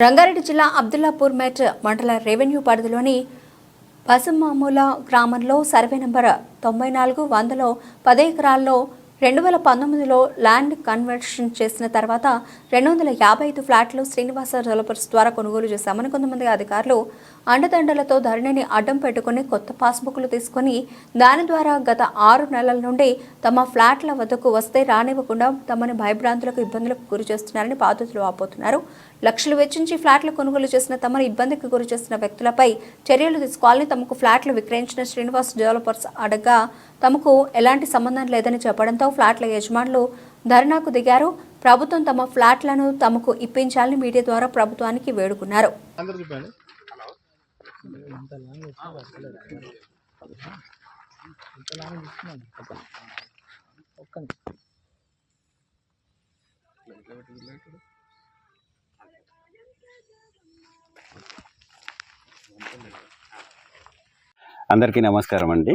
రంగారెడ్డి జిల్లా అబ్దుల్లాపూర్ మెట్ మండల రెవెన్యూ పరిధిలోని పసుమాముల గ్రామంలో సర్వే నంబర్ తొంభై నాలుగు వందలో పది ఎకరాల్లో రెండు వేల పంతొమ్మిదిలో ల్యాండ్ కన్వర్షన్ చేసిన తర్వాత రెండు వందల యాభై ఐదు ఫ్లాట్లు శ్రీనివాస డెవలపర్స్ ద్వారా కొనుగోలు చేశామని కొంతమంది అధికారులు అండదండలతో ధరణిని అడ్డం పెట్టుకుని కొత్త పాస్బుక్లు తీసుకొని దాని ద్వారా గత ఆరు నెలల నుండి తమ ఫ్లాట్ల వద్దకు వస్తే రానివ్వకుండా తమని భయభ్రాంతులకు ఇబ్బందులకు గురి చేస్తున్నారని బాధితులు ఆపోతున్నారు. లక్షలు వెచ్చించి ఫ్లాట్లు కొనుగోలు చేసిన తమను ఇబ్బందికి గురి చేసిన వ్యక్తులపై చర్యలు తీసుకోవాలని తమకు ఫ్లాట్లు విక్రయించిన శ్రీనివాస్ డెవలపర్స్ అడగా తమకు ఎలాంటి సంబంధం లేదని చెప్పడంతో ఫ్లాట్ల యజమానులు ధర్నాకు దిగారు. ప్రభుత్వం తమ ఫ్లాట్లను తమకు ఇప్పించాలని మీడియా ద్వారా ప్రభుత్వానికి వేడుకున్నారు. అందరికీ నమస్కారం అండి.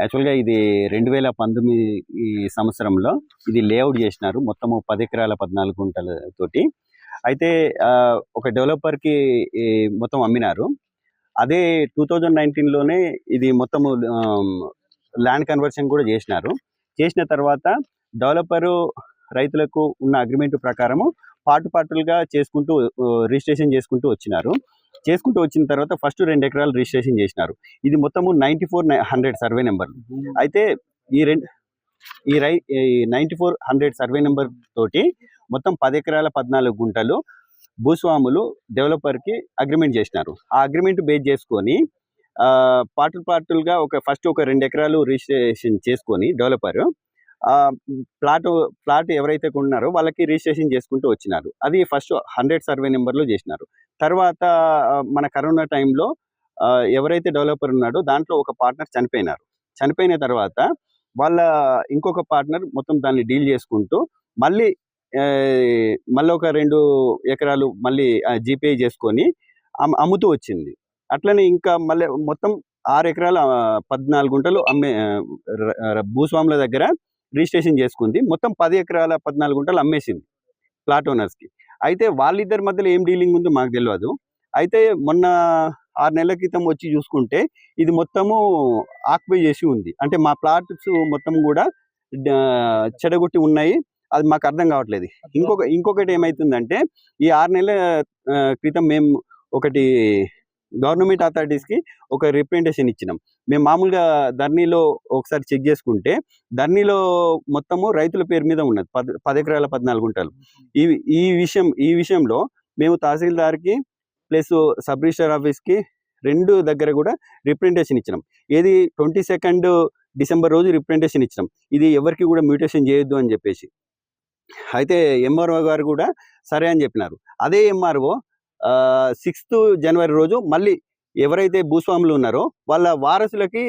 యాక్చువల్గా ఇది రెండు వేల పంతొమ్మిది సంవత్సరంలో ఇది లేఅవుట్ చేసినారు. మొత్తము పది ఎకరాల పద్నాలుగు గుంటలతోటి అయితే ఒక డెవలపర్కి మొత్తం అమ్మినారు. అదే టూ థౌజండ్ నైన్టీన్లోనే ఇది మొత్తము ల్యాండ్ కన్వర్షన్ కూడా చేసినారు. చేసిన తర్వాత డెవలపరు రైతులకు ఉన్న అగ్రిమెంట్ ప్రకారము పాటు పాటులుగా చేసుకుంటూ రిజిస్ట్రేషన్ చేసుకుంటూ వచ్చినారు. చేసుకుంటూ వచ్చిన తర్వాత ఫస్ట్ రెండు ఎకరాలు రిజిస్ట్రేషన్ చేసినారు. ఇది మొత్తము ninety four hundred survey number అయితే ఈ రెండు ఈ రై ninety four hundred survey number తోటి మొత్తం పది ఎకరాల పద్నాలుగు గుంటలు భూస్వాములు డెవలపర్కి అగ్రిమెంట్ చేసినారు. ఆ అగ్రిమెంట్ బేస్ చేసుకొని ఆ, పార్టులు పార్టులుగా ఒక ఫస్ట్ ఒక రెండు ఎకరాలు రిజిస్ట్రేషన్ చేసుకొని డెవలపర్ ప్లాట్ ప్లాట్ ఎవరైతే కొన్నారో వాళ్ళకి రిజిస్ట్రేషన్ చేసుకుంటూ వచ్చినారు. అది ఫస్ట్ హండ్రెడ్ సర్వే నెంబర్లో చేసినారు. తర్వాత మన కరోనా టైంలో ఎవరైతే డెవలపర్ ఉన్నాడో దాంట్లో ఒక పార్ట్నర్ చనిపోయినారు. చనిపోయిన తర్వాత వాళ్ళ ఇంకొక పార్ట్నర్ మొత్తం దాన్ని డీల్ చేసుకుంటూ మళ్ళీ మళ్ళీ ఒక రెండు ఎకరాలు మళ్ళీ జీపే చేసుకొని అమ్ముతూ వచ్చింది. అట్లనే ఇంకా మళ్ళీ మొత్తం ఆరు ఎకరాలు పద్నాలుగు గుంటలు అమ్మే భూస్వాముల దగ్గర రిజిస్ట్రేషన్ చేసుకుంది. మొత్తం పది ఎకరాల పద్నాలుగు గుంటలు అమ్మేసింది ప్లాట్ ఓనర్స్కి. అయితే వాళ్ళిద్దరి మధ్యలో ఏం డీలింగ్ ఉందో మాకు తెలియదు అయితే మొన్న ఆరు నెలల క్రితం వచ్చి చూసుకుంటే ఇది మొత్తము ఆక్యుపై చేసి ఉంది. అంటే మా ప్లాట్స్ మొత్తం కూడా చెడగొట్టి ఉన్నాయి. అది మాకు అర్థం కావట్లేదు. ఇంకొక ఇంకొకటి ఏమవుతుందంటే ఈ ఆరు నెలల క్రితం మేము ఒకటి గవర్నమెంట్ అథారిటీస్కి ఒక రిప్రజెంటేషన్ ఇచ్చినాం. మేము మామూలుగా ధర్నీలో ఒకసారి చెక్ చేసుకుంటే ధర్నీలో మొత్తము రైతుల పేరు మీద ఉన్నది. పది పది ఎకరాల పద్నాలుగు గుంటలు. ఈ ఈ విషయం ఈ విషయంలో మేము తహసీల్దార్కి ప్లస్ సబ్ రిజిస్టర్ ఆఫీస్కి రెండు దగ్గర కూడా రిప్రజెంటేషన్ ఇచ్చినాం. ఏది ట్వంటీ సెకండ్ డిసెంబర్ రోజు రిప్రజెంటేషన్ ఇచ్చినాం. ఇది ఎవరికి కూడా మ్యూటేషన్ చేయొద్దు అని చెప్పేసి. అయితే ఎంఆర్ఓ గారు కూడా సరే అని చెప్పినారు. అదే ఎంఆర్ఓ సిక్స్త్ జనవరి రోజు మళ్ళీ ఎవరైతే భూస్వాములు ఉన్నారో వాళ్ళ వారసులకి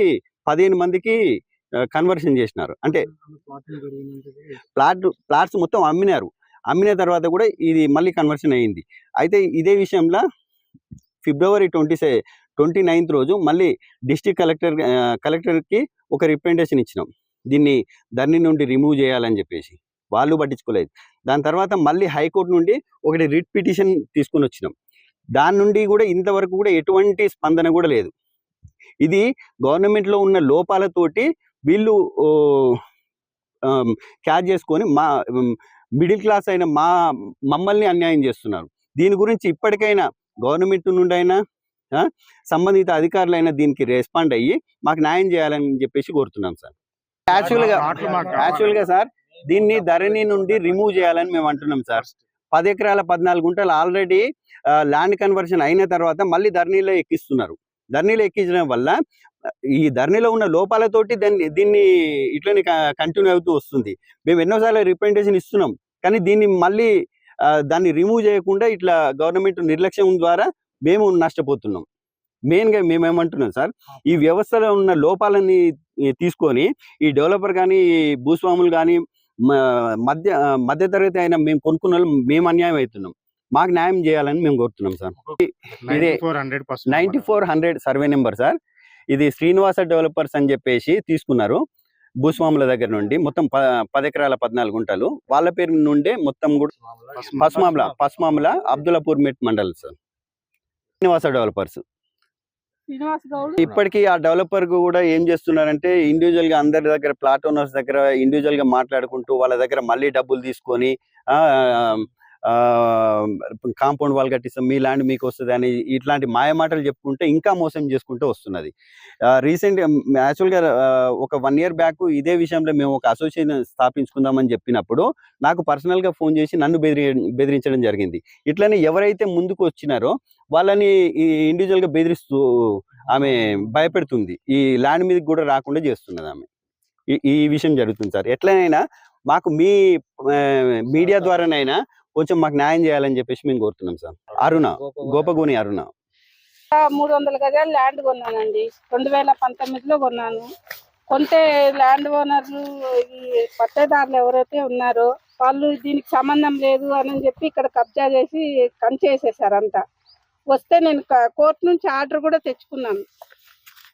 పదిహేను మందికి కన్వర్షన్ చేసినారు. అంటే ప్లాట్ ప్లాట్స్ మొత్తం అమ్మినారు. అమ్మిన తర్వాత కూడా ఇది మళ్ళీ కన్వర్షన్ అయ్యింది అయితే ఇదే విషయంలో ఫిబ్రవరి ట్వంటీ సె ట్వంటీ నైన్త్ రోజు మళ్ళీ డిస్ట్రిక్ట్ కలెక్టర్ కలెక్టర్కి ఒక రిప్రజెంటేషన్ ఇచ్చినాం. దీన్ని ధర్ని నుండి రిమూవ్ చేయాలని చెప్పేసి. వాళ్ళు పట్టించుకోలేదు. దాని తర్వాత మళ్ళీ హైకోర్టు నుండి ఒకటి రిట్ పిటిషన్ తీసుకుని వచ్చినాం. దాని నుండి కూడా ఇంతవరకు కూడా ఎటువంటి స్పందన కూడా లేదు. ఇది గవర్నమెంట్లో ఉన్న లోపాలతోటి వీళ్ళు క్యాచ్ చేసుకొని మా మిడిల్ క్లాస్ అయిన మా మమ్మల్ని అన్యాయం చేస్తున్నారు. దీని గురించి ఇప్పటికైనా గవర్నమెంట్ నుండి అయినా సంబంధిత అధికారులైనా దీనికి రెస్పాండ్ అయ్యి మాకు న్యాయం చేయాలని చెప్పేసి కోరుతున్నాం సార్. యాక్చువల్గా యాక్చువల్గా సార్ దీన్ని ధరణి నుండి రిమూవ్ చేయాలని మేము అంటున్నాం సార్. పది ఎకరాల పద్నాలుగు గుంటలు ఆల్రెడీ ల్యాండ్ కన్వర్షన్ అయిన తర్వాత మళ్ళీ ధరణిలో ఎక్కిస్తున్నారు. ధరణిలో ఎక్కించడం వల్ల ఈ ధరణిలో ఉన్న లోపాలతోటి దాన్ని దీన్ని ఇట్లనే కంటిన్యూ అవుతూ వస్తుంది. మేము ఎన్నోసార్లు రిప్రజెంటేషన్ ఇస్తున్నాం కానీ దీన్ని మళ్ళీ దాన్ని రిమూవ్ చేయకుండా ఇట్లా గవర్నమెంట్ నిర్లక్ష్యం ద్వారా మేము నష్టపోతున్నాం. మెయిన్గా మేము ఏమంటున్నాం సార్ ఈ వ్యవస్థలో ఉన్న లోపాలని తీసుకొని ఈ డెవలపర్ కానీ భూస్వాములు కానీ మధ్య మధ్యతరగతి అయిన మేము కొనుక్కున్న వాళ్ళు మేము అన్యాయం అవుతున్నాం. మాకు న్యాయం చేయాలని మేము కోరుతున్నాం సార్. ఇదే four hundred percent ninety four hundred survey number sir. ఇది శ్రీనివాస డెవలపర్స్ అని చెప్పేసి తీసుకున్నారు. భూస్వాముల దగ్గర నుండి మొత్తం ప పది ఎకరాల పద్నాలుగు గుంటలు. వాళ్ళ పేరు నుండే మొత్తం కూడా Pasmamula Pasmamula Abdullapurmet mandal sir. Srinivasa developers. Srinivas Goud. ఇప్పటికీ ఆ డెవలపర్ కూడా ఏం చేస్తున్నారంటే ఇండివిజువల్గా అందరి దగ్గర ప్లాట్ ఓనర్స్ దగ్గర ఇండివిజువల్గా మాట్లాడుకుంటూ వాళ్ళ దగ్గర మళ్ళీ డబ్బులు తీసుకొని కాంపౌండ్ వాల్ కట్టిస్తాం మీ ల్యాండ్ మీకు వస్తుంది అని ఇట్లాంటి మాయ మాటలు చెప్పుకుంటే ఇంకా మోసం చేసుకుంటూ వస్తున్నది. రీసెంట్ యాక్చువల్గా ఒక వన్ ఇయర్ బ్యాక్ ఇదే విషయంలో మేము ఒక అసోసియేషన్ స్థాపించుకుందామని చెప్పినప్పుడు నాకు పర్సనల్గా ఫోన్ చేసి నన్ను బెదిరి బెదిరించడం జరిగింది. ఇట్లనే ఎవరైతే ముందుకు వచ్చినారో వాళ్ళని ఇండివిజువల్గా బెదిరిస్తూ ఆమె భయపెడుతుంది. ఈ ల్యాండ్ మీదకి కూడా రాకుండా చేస్తున్నది ఆమె. ఈ- ఈ విషయం జరుగుతుంది సార్. ఎట్లనైనా మాకు మీ మీడియా ద్వారానైనా కొంచెం మాకు న్యాయం చేయాలని చెప్పేసి మేము కోరుతున్నాం సార్. అరుణ గోపగోని అరుణ. మూడు వందల గజాలు ల్యాండ్ కొన్నానండి. రెండు వేల పంతొమ్మిదిలో కొన్నాను. కొంటే ల్యాండ్ ఓనర్లు ఈ పట్టేదారులు ఎవరైతే ఉన్నారో వాళ్ళు దీనికి సంబంధం లేదు అని చెప్పి ఇక్కడ కబ్జా చేసి కంచేసేసారు అంతా. వస్తే నేను కోర్టు నుంచి ఆర్డర్ కూడా తెచ్చుకున్నాను.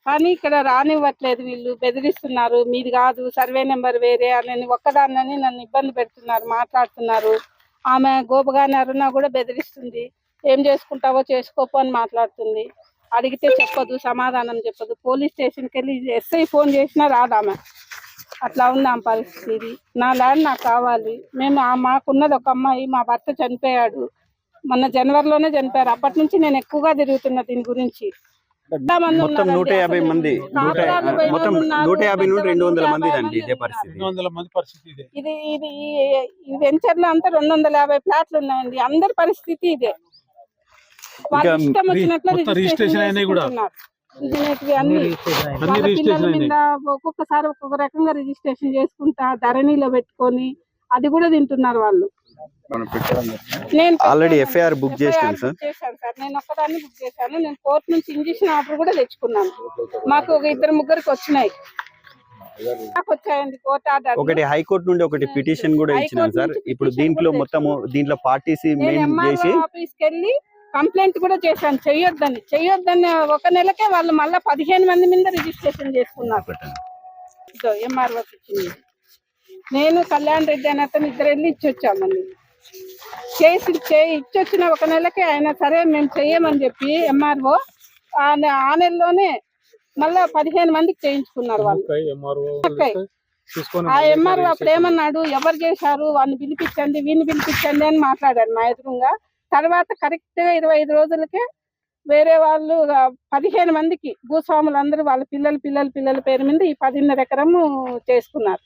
కానీ ఇక్కడ రానివ్వట్లేదు వీళ్ళు బెదిరిస్తున్నారు. మీది కాదు సర్వే నెంబర్ వేరే అని ఒక్కదాన్నని నన్ను ఇబ్బంది పెడుతున్నారు మాట్లాడుతున్నారు. ఆమె గోపగాని అరుణ కూడా బెదిరిస్తుంది. ఏం చేసుకుంటావో చేసుకోపో అని మాట్లాడుతుంది. అడిగితే చెప్పదు సమాధానం చెప్పదు. పోలీస్ స్టేషన్కి వెళ్ళి ఎస్ఐ ఫోన్ చేసినా రాదామె అట్లా ఉంది ఆమె పరిస్థితి. నా ల్యాండ్ నాకు కావాలి. మేము మాకున్నది ఒక అమ్మాయి మా భర్త చనిపోయాడు. మొన్న జనవరిలోనే చనిపోయారు. అప్పటి నుంచి నేను ఎక్కువగా తిరుగుతున్నా దీని గురించి. మొత్తం నూట యాభై. మంది నూట మొత్తం నూట యాభై నుండి రెండు వందల మంది అండి ఇదే. పరిస్థితి. రెండు వందల మంది పరిస్థితి ఇదే. ఇది ఇది ఈ- వెంచర్లో అంతా రెండు వందల యాభై ఫ్లాట్లు ఉన్నాయండి. అందరి పరిస్థితి ఇదే. రిజిస్ట్రేషన్ అయినాయి కూడా. ఒక్కొక్కసారి ఒక్కొక్క రకంగా రిజిస్ట్రేషన్ చేసుకుంటా ధరణిలో పెట్టుకొని అది కూడా తింటున్నారు వాళ్ళు. నేను Already పెట్టాను. FIR book FIR చేశాను, సార్. నేను ఒక్కదాన్ని బుక్ చేశాను. నేను కోర్టు నుంచి ఇంజక్షన్ ఆర్డర్ కూడా తెచ్చుకున్నాను. మాకు ఒక ఇద్దరు ముగ్గురికి వచ్చినాయి. నాకు వచ్చాయండి కోర్టు ఆర్డర్ ఒకటి హైకోర్టు నుండి ఒకటి పిటిషన్ కూడా ఇచ్చినాం సార్. ఇప్పుడు దీంట్లో మొత్తము దీంట్లో పార్టీసీ మెయిన్ చేసి ఆఫీస్కి వెళ్ళి కంప్లైంట్ కూడా చేశాను. చెయ్యొద్దని. చెయ్యొద్దని ఒక నెలకే వాళ్ళు మళ్ళీ పదిహేను మంది మీద రిజిస్ట్రేషన్ చేసుకున్నారు. ఎంఆర్ఓ ఇచ్చింది నేను కళ్యాణ్ రెడ్డి అని అతను ఇద్దరు వెళ్ళి ఇచ్చొచ్చామండి చేసి చే- ఇచ్చొచ్చిన ఒక నెలకే ఆయన సరే మేము చెయ్యమని చెప్పి ఎంఆర్ఓ ఆ నెలలోనే మళ్ళా పదిహేను మందికి చేయించుకున్నారు వాళ్ళు. ఆ ఎంఆర్ఓ అప్పుడు ఏమన్నాడు ఎవరు చేశారు? వాడిని పిలిపించండి వీడిని పిలిపించండి అని మాట్లాడారు మా ఎదురుగా. తర్వాత కరెక్ట్గా ఇరవై ఐదు రోజులకే వేరే వాళ్ళు పదిహేను మందికి భూస్వాములు అందరూ వాళ్ళ పిల్లలు పిల్లల పిల్లల పేరు మీద ఈ పదిన్నర ఎకరము చేసుకున్నారు.